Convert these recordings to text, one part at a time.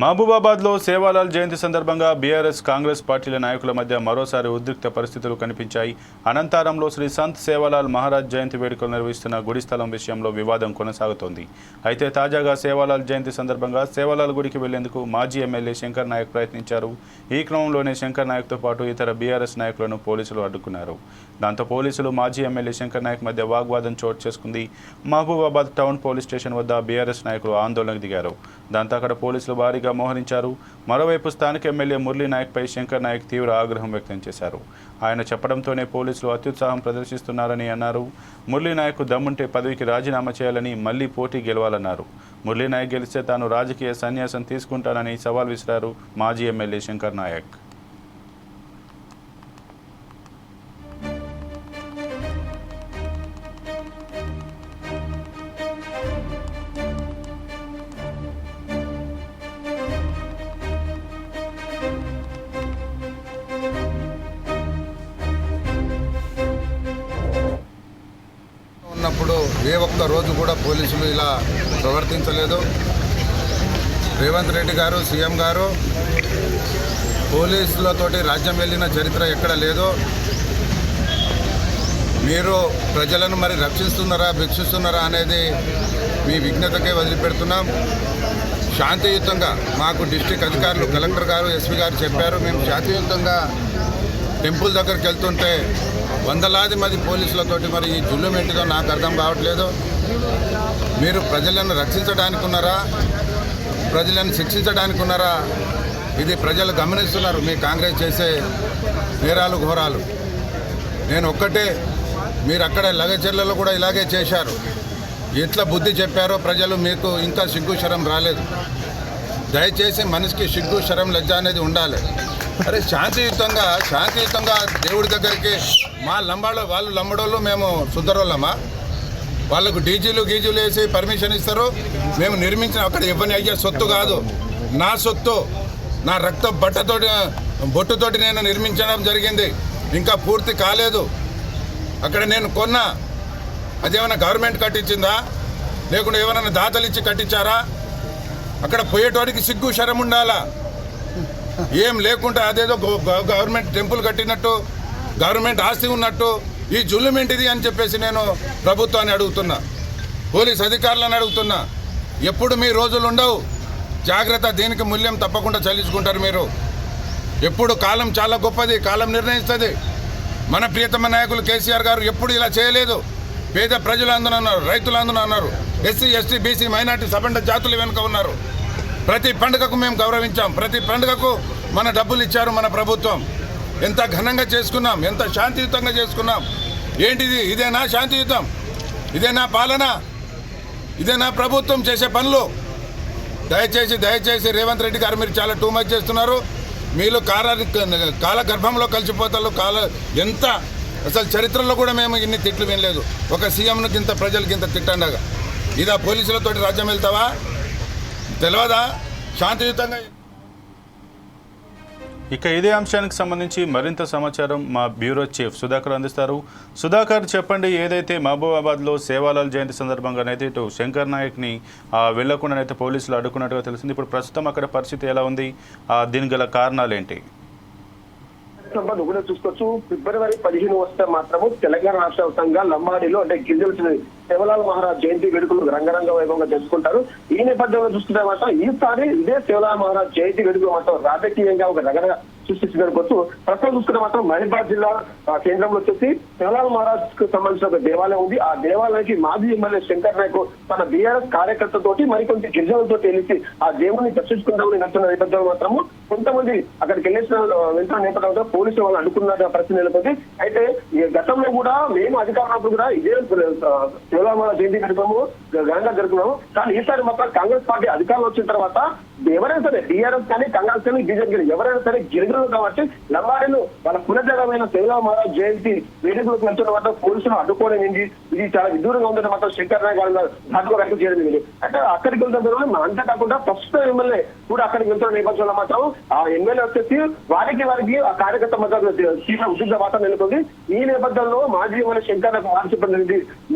మహబూబాబాద్లో సేవాలాల్ జయంతి సందర్భంగా బీఆర్ఎస్ కాంగ్రెస్ పార్టీల నాయకుల మధ్య మరోసారి ఉద్రిక్త పరిస్థితులు కనిపించాయి. అనంతరంలో శ్రీ సంత్ సేవాలాల్ మహారాజ్ జయంతి వేడుకలు నిర్వహిస్తున్న గుడి స్థలం విషయంలో వివాదం కొనసాగుతోంది. అయితే తాజాగా సేవాలాల్ జయంతి సందర్భంగా సేవాలాల్ గుడికి వెళ్ళేందుకు మాజీ ఎమ్మెల్యే శంకర్ నాయక్ ప్రయత్నించారు. ఈ క్రమంలోనే శంకర్ నాయక్తో పాటు ఇతర బీఆర్ఎస్ నాయకులను పోలీసులు అడ్డుకున్నారు. దాంతో పోలీసులు మాజీ ఎమ్మెల్యే శంకర్ నాయక్ మధ్య వాగ్వాదం చోటు చేసుకుంది. మహబూబాబాద్ టౌన్ పోలీస్ స్టేషన్ వద్ద బీఆర్ఎస్ నాయకులు ఆందోళనకు దిగారు. దాంతో అక్కడ పోలీసులు భారీగా మోహరించారు. మరోవైపు స్థానిక ఎమ్మెల్యే మురళీ నాయక్పై శంకర్ నాయక్ తీవ్ర ఆగ్రహం వ్యక్తం చేశారు. ఆయన చెప్పడంతోనే పోలీసులు అత్యుత్సాహం ప్రదర్శిస్తున్నారని అన్నారు. మురళీ నాయక్ దమ్ముంటే పదవికి రాజీనామా చేయాలని మళ్ళీ పోటీ గెలవాలన్నారు. మురళీ నాయక్ గెలిస్తే తాను రాజకీయ సన్యాసం తీసుకుంటానని సవాల్ విసిరారు మాజీ ఎమ్మెల్యే శంకర్ నాయక్. ఏ ఒక్క రోజు కూడా పోలీసులు ఇలా ప్రవర్తించలేదు. రేవంత్ రెడ్డి గారు సీఎం గారు పోలీసులతోటి రాజ్యం వెళ్ళిన చరిత్ర ఎక్కడ లేదు మీరు ప్రజలను మరి రక్షిస్తున్నారా భిక్షిస్తున్నారా అనేది మీ విజ్ఞతకే వదిలిపెడుతున్నాం. శాంతియుతంగా మాకు డిస్టిక్ అధికారులు కలెక్టర్ గారు ఎస్పీ గారు చెప్పారు. మేము శాంతియుతంగా టెంపుల్ దగ్గరికి వెళ్తుంటే వందలాది మంది పోలీసులతోటి మరి ఈ జుల్లం ఏంటిదో నాకు అర్థం కావట్లేదు. మీరు ప్రజలను రక్షించడానికి ఉన్నారా ప్రజలను శిక్షించడానికి ఉన్నారా ఇది ప్రజలు గమనిస్తున్నారు. మీ కాంగ్రెస్ చేసే నేరాలు ఘోరాలు. నేను ఒక్కటే మీరు అక్కడ లగచర్లలో కూడా ఇలాగే చేశారు. ఎట్లా బుద్ధి చెప్పారో ప్రజలు మీకు ఇంకా సిగ్గు శరం రాలేదు. దయచేసి మనిషికి సిగ్గు శరం లజ్జ అనేది ఉండాలి. అరే శాంతియుతంగా శాంతియుతంగా దేవుడి దగ్గరికి మా లంబాడో వాళ్ళు లంబడోళ్ళు మేము సుందరోళ్ళమ్మా వాళ్ళకు డీజీలు గీజీలు వేసి పర్మిషన్ ఇస్తారు. మేము నిర్మించిన అక్కడ ఇవ్వని అయ్యే సొత్తు కాదు. నా సొత్తు నా రక్త బట్టతోటి బొట్టుతోటి నేను నిర్మించడం జరిగింది. ఇంకా పూర్తి కాలేదు. అక్కడ నేను కొన్నా అదేమైనా గవర్నమెంట్ కట్టించిందా? లేకుంటే ఏమైనా దాతలు ఇచ్చి కట్టించారా? అక్కడ పోయేటోడికి సిగ్గు శరం ఉండాలా ఏం లేకుండా అదేదో గవర్నమెంట్ టెంపుల్ కట్టినట్టు గవర్నమెంట్ ఆస్తి ఉన్నట్టు ఈ జుల్లుం ఏంటిది అని చెప్పేసి నేను ప్రభుత్వాన్ని అడుగుతున్నా. పోలీస్ అధికారులను అడుగుతున్నా. ఎప్పుడు మీ రోజులు ఉండవు. జాగ్రత్త దీనికి మూల్యం తప్పకుండా చెల్లించుకుంటారు మీరు. ఎప్పుడు కాలం చాలా గొప్పది కాలం నిర్ణయిస్తుంది. మన ప్రియతమ నాయకులు కేసీఆర్ గారు ఎప్పుడు ఇలా చేయలేదు. పేద ప్రజలు అందులో ఉన్నారు రైతులు అందులో ఉన్నారు ఎస్సీ ఎస్టీ బీసీ మైనార్టీ సబండ జాతులు వెనుక ఉన్నారు. ప్రతి పండుగకు మేము గౌరవించాం. ప్రతి పండుగకు మన డబ్బులు ఇచ్చారు మన ప్రభుత్వం. ఎంత ఘనంగా చేసుకున్నాం ఎంత శాంతియుతంగా చేసుకున్నాం. ఏంటిది? ఇదేనా శాంతియుతం? ఇదేనా పాలన? ఇదేనా ప్రభుత్వం చేసే పనులు? దయచేసి దయచేసి రేవంత్ రెడ్డి గారు మీరు చాలా టూ మచ్ చేస్తున్నారు. మీరు కాల కాల గర్భంలో కలిసిపోతారు కాల ఎంత? అసలు చరిత్రలో కూడా మేము ఇన్ని తిట్లు వినలేదు. ఒక సీఎంను ఇంత ప్రజలకి ఇంత తిట్టండగా. ఇదా పోలీసులతోటి రాజ్యం వెళ్తావా? తెలియదా శాంతియుతంగా ఇక ఇదే అంశానికి సంబంధించి మరింత సమాచారం మా బ్యూరో చీఫ్ సుధాకర్ అందిస్తారు. సుధాకర్ చెప్పండి ఏదైతే మహబూబాబాద్లో సేవాలాల్ జయంతి సందర్భంగానైతే ఇటు శంకర్ నాయక్ని వెళ్ళకుండానైతే పోలీసులు అడ్డుకున్నట్టుగా తెలిసింది. ఇప్పుడు ప్రస్తుతం అక్కడ పరిస్థితి ఎలా ఉంది? దీని దీనికి గల కారణాలు ఏంటి సంబంధం చూసుకోవచ్చు. ఫిబ్రవరి పదిహేను వస్తే మాత్రము తెలంగాణ రాష్ట్ర వ్యాప్తంగా లంబాడిలో అంటే గిరిజన శివలాల్ మహారాజ్ జయంతి వేడుకలు రంగరంగ వైభవంగా జరుపుకుంటారు. ఈ నేపథ్యంలో చూసుకుంటే మాత్రం ఈసారి ఇదే శివలాల్ మహారాజ్ జయంతి వేడుకలు మాత్రం రాజకీయంగా ఒక రంగ సృష్టించడానికి ప్రస్తుతం చూసుకుంటే మాత్రం మహిబాద్ జిల్లా కేంద్రంలో వచ్చేసి శివలాల్ మహారాజ్కు సంబంధించిన ఒక దేవాలయం ఉంది. ఆ దేవాలయానికి మాజీ ఎమ్మెల్యే శంకర్ నాయక్ తన బీఆర్ఎస్ కార్యకర్తతోటి మరికొంత గిరిజనులతో తెలిసి ఆ దేవుని దర్శించుకుందామని నడుతున్న నేపథ్యంలో మాత్రము కొంతమంది అక్కడికి వెళ్ళేసిన వెళ్తున్న నేపథ్యంలో పోలీసులు వాళ్ళు అనుకున్న పరిస్థితి నెలకొంది. అయితే గతంలో కూడా మేము అధికారులు కూడా ఇదే శివరామాల జయంతి కార్యక్రమము ఘనంగా జరుపుకున్నాము. కానీ ఈసారి మాత్రం కాంగ్రెస్ పార్టీ అధికారంలో వచ్చిన తర్వాత ఎవరైనా సరే టీఆర్ఎస్ కానీ కాంగ్రెస్ కానీ బీజేపీ కానీ ఎవరైనా సరే గిరిజనులు కాబట్టి లంబాడీలు వాళ్ళ పునర్జగమైన శివరామాల జయంతి వేడుకలకు వెళ్తున్న మాత్రం పోలీసులు అడ్డుకోవడం ఏంటి? ఇది చాలా విదూరంగా ఉందని మాత్రం శంకర్ నాయక్ గారు ఘాటుగా వ్యక్తం చేయడం జరిగింది. అంటే అక్కడికి వెళ్తున్న తర్వాత అంతే కాకుండా ప్రస్తుత ఎమ్మెల్యే కూడా అక్కడికి వెళ్తున్న నేపథ్యంలో మాత్రం ఆ ఎమ్మెల్యే వచ్చేసి వారికి వారికి ఆ కార్యకర్త మధ్య తీవ్ర ఉద్రిక్త వాతావరణం నెలకొంది. ఈ నేపథ్యంలో మాజీ ఎమ్మెల్యే శంకర్ నాకు మాట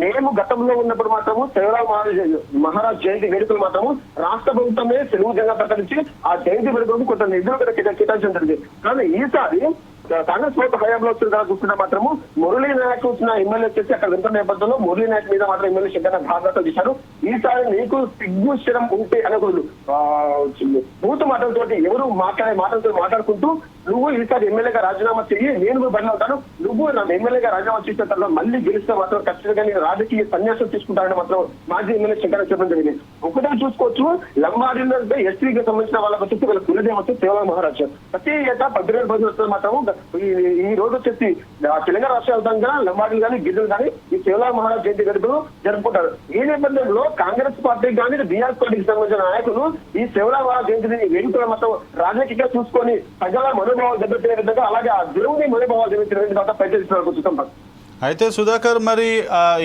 మేము గతంలో ఉన్నప్పుడు మాత్రము శివరాం మహారాజ్ మహారాజ్ జయంతి వేడుకలు మాత్రము రాష్ట్ర ప్రభుత్వమే సెలవు దినంగా ప్రకటించి ఆ జయంతి వేడుకలకు కొంత నిధులు కూడా కేటాయించడం జరిగింది. కానీ ఈసారి కాంగ్రెస్ ప్రభుత్వ హయాంలో వచ్చిన తర్వాత చూస్తున్నా మాత్రము మురళీ నాయక్ వచ్చిన ఎమ్మెల్యే వచ్చేసి అక్కడ వింత నేపథ్యంలో మురళీ నాయక్ మీద మాత్రం ఎమ్మెల్యే శంకర్ భాగవతం చేశారు ఈసారి నీకు సిగ్గు శరం ఉంటే అనే ఆ, బూతు మాటలతోటి ఎవరు మాట్లాడే మాటలతో మాట్లాడుకుంటూ నువ్వు ఈసారి ఎమ్మెల్యేగా రాజీనామా చెయ్యి నేను కూడా బదిలీ అవుతాను. నువ్వు నన్ను ఎమ్మెల్యేగా రాజీనామా చేసిన తర్వాత మళ్ళీ గెలిస్తే మాత్రం ఖచ్చితంగా నేను రాజకీయ సన్యాసం తీసుకుంటానని మాత్రం మాజీ ఎమ్మెల్యే శంకర చెప్పడం జరిగింది. ఒకటే చూసుకోవచ్చు. లంబాడీలో అంటే ఎస్టీకి సంబంధించిన వాళ్ళకి వచ్చేసి వీళ్ళ కులదేవం వచ్చి సేవల మహారాజ్. ప్రతి ఏటా పద్దెనిమిది రోజులు వస్తే మాత్రం. ఈ రోజు వచ్చేసి తెలంగాణ రాష్ట్ర వ్యాప్తంగా లంబాడీలు కానీ గిరిజలు కానీ ఈ సేవల మహారాజ్ జయంతి గడుపులు జరుపుకుంటారు. ఈ నేపథ్యంలో కాంగ్రెస్ పార్టీ కానీ బీఆర్ పార్టీకి సంబంధించిన నాయకులు ఈ సేవల మహారాజ్ జయంతిని వేడుకల మాత్రం రాజకీయంగా చూసుకొని ప్రజల మనోభావాలు దెబ్బతినే విధంగా అలాగే ఆ దేవుని మనోభావాలు దెబ్బతినే విధంగా ప్రయత్నిస్తున్నారు చూస్తాం అయితే సుధాకర్ మరి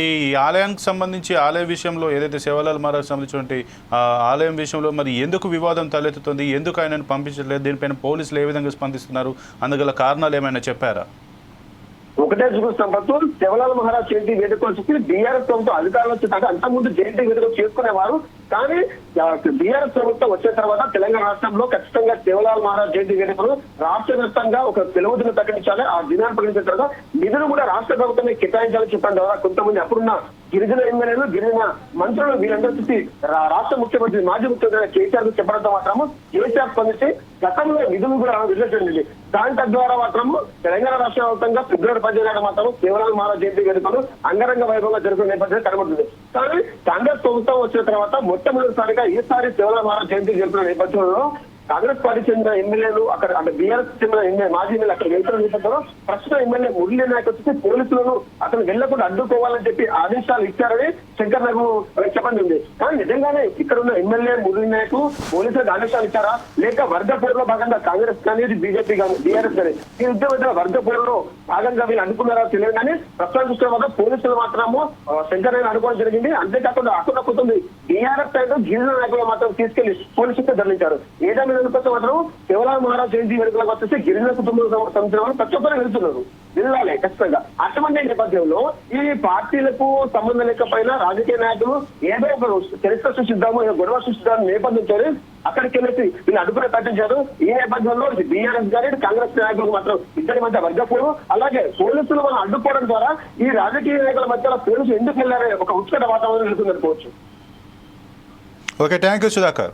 ఈ ఆలయానికి సంబంధించి ఆలయ విషయంలో ఏదైతే సేవలాల్ మహారాజ్ సంబంధించినటువంటి ఆలయం విషయంలో మరి ఎందుకు వివాదం తలెత్తుతుంది? ఎందుకు ఆయనను పంపించట్లేదు? దీనిపైన పోలీసులు ఏ విధంగా స్పందిస్తున్నారు? అందుగల కారణాలు ఏమైనా చెప్పారా? ఒకటే చూపిస్తాం పట్టు శివలాల్ మహారాజ్ జయంతి వేడుక వచ్చి బీఆర్ఎస్ ప్రభుత్వం అధికారంలో వచ్చినాక అంతకుముందు జయంతి వేడుక చేసుకునేవారు. కానీ బీఆర్ఎస్ ప్రభుత్వం వచ్చిన తర్వాత తెలంగాణ రాష్ట్రంలో ఖచ్చితంగా శివలాల్ మహారాజ్ జయంతి వేడుకలు రాష్ట్ర వ్యాప్తంగా ఒక పిలువదిని ప్రకటించాలి. ఆ దినాన్ని ప్రకటించిన తర్వాత నిధులు కూడా రాష్ట్ర ప్రభుత్వమే కేటాయించాలని చెప్పడం ద్వారా కొంతమంది అప్పుడున్న గిరిజన ఎమ్మెల్యేలు గిరిజన మంత్రులు వీరందరూ చూసి రాష్ట్ర ముఖ్యమంత్రి మాజీ ముఖ్యమంత్రి కేసీఆర్కు చెప్పడంతో మాత్రము కేసీఆర్ స్పందించి గతంలో నిధులు కూడా విడుదల దాని తద్వారా మాత్రము తెలంగాణ రాష్ట్ర వ్యాప్తంగా ఫిబ్రవరి పదిహేను మాత్రం కేవలం మాల జయంతి వేడుకలు అంగరంగ వైభవంగా జరుగుతున్న నేపథ్యం కనబడుతుంది. కానీ కాంగ్రెస్ ప్రభుత్వం వచ్చిన తర్వాత మొట్టమొదటిసారిగా ఈసారి కేవలం మాల జయంతి జరుపుతున్న నేపథ్యంలో కాంగ్రెస్ పార్టీ చెందిన ఎమ్మెల్యేలు అక్కడ అంటే బీఆర్ఎస్ చెందిన ఎమ్మెల్యే మాజీ ఎమ్మెల్యే అక్కడ వెళ్తున్న నేపథ్యంలో ప్రస్తుతం ఎమ్మెల్యే మురళీ నాయక్ వచ్చి పోలీసులను అతను వెళ్ళకుండా అడ్డుకోవాలని చెప్పి ఆదేశాలు ఇచ్చారని శంకర్ నాకు చెప్పండి ఉంది కానీ నిజంగానే ఇక్కడ ఉన్న ఎమ్మెల్యే మురళీ నాయక్ పోలీసులకు ఆదేశాలు ఇచ్చారా? లేక వర్గ పోరులో భాగంగా కాంగ్రెస్ కానీ బీజేపీ కానీ బీఆర్ఎస్ కానీ ఈ ఉద్యమ వర్గ పోరులో భాగంగా వీళ్ళు అనుకున్నారా తెలియదు కానీ ప్రస్తుతం చూస్తే మాత్రం పోలీసులు మాత్రము శంకర్ నాయక్ అనుకోవడం జరిగింది. అంతేకాకుండా అక్కడ కొంత బీఆర్ఎస్ సైడ్ గిరిజన నాయకులు మాత్రం తీసుకెళ్ళి పోలీసులకు ధరించారు ఏదైనా వెనుకొస్తే మాత్రం శివరామ మహారాజ్ జయంతి వేడుకలకు వచ్చేసి గిరిజన కుటుంబం సంవత్సరం ప్రతి ఒక్కరు వెళ్తున్నారు. వెళ్ళాలి ఖచ్చితంగా. అటువంటి నేపథ్యంలో ఈ పార్టీలకు సంబంధం లేకపోయినా రాజకీయ నాయకులు ఏదో ఒక చరిత్ర సృష్టిద్దాము ఏదో గొడవ సృష్టిద్దాము నేపథ్యంతో అక్కడికి వెళ్ళేసి వీళ్ళు అడుగులు ప్రకటించారు ఈ నేపథ్యంలో బీఆర్ఎస్ గారి కాంగ్రెస్ నాయకులకు మాత్రం ఇద్దరి మధ్య వర్గపోరు. అలాగే పోలీసులు మనం అడ్డుకోవడం ద్వారా ఈ రాజకీయ నాయకుల మధ్య పోలీసులు ఎందుకు వెళ్ళారనే ఒక ఉత్కట వాతావరణం వెళ్తుంది అనుకోవచ్చు ఓకే థ్యాంక్ యూ సుధాకర్.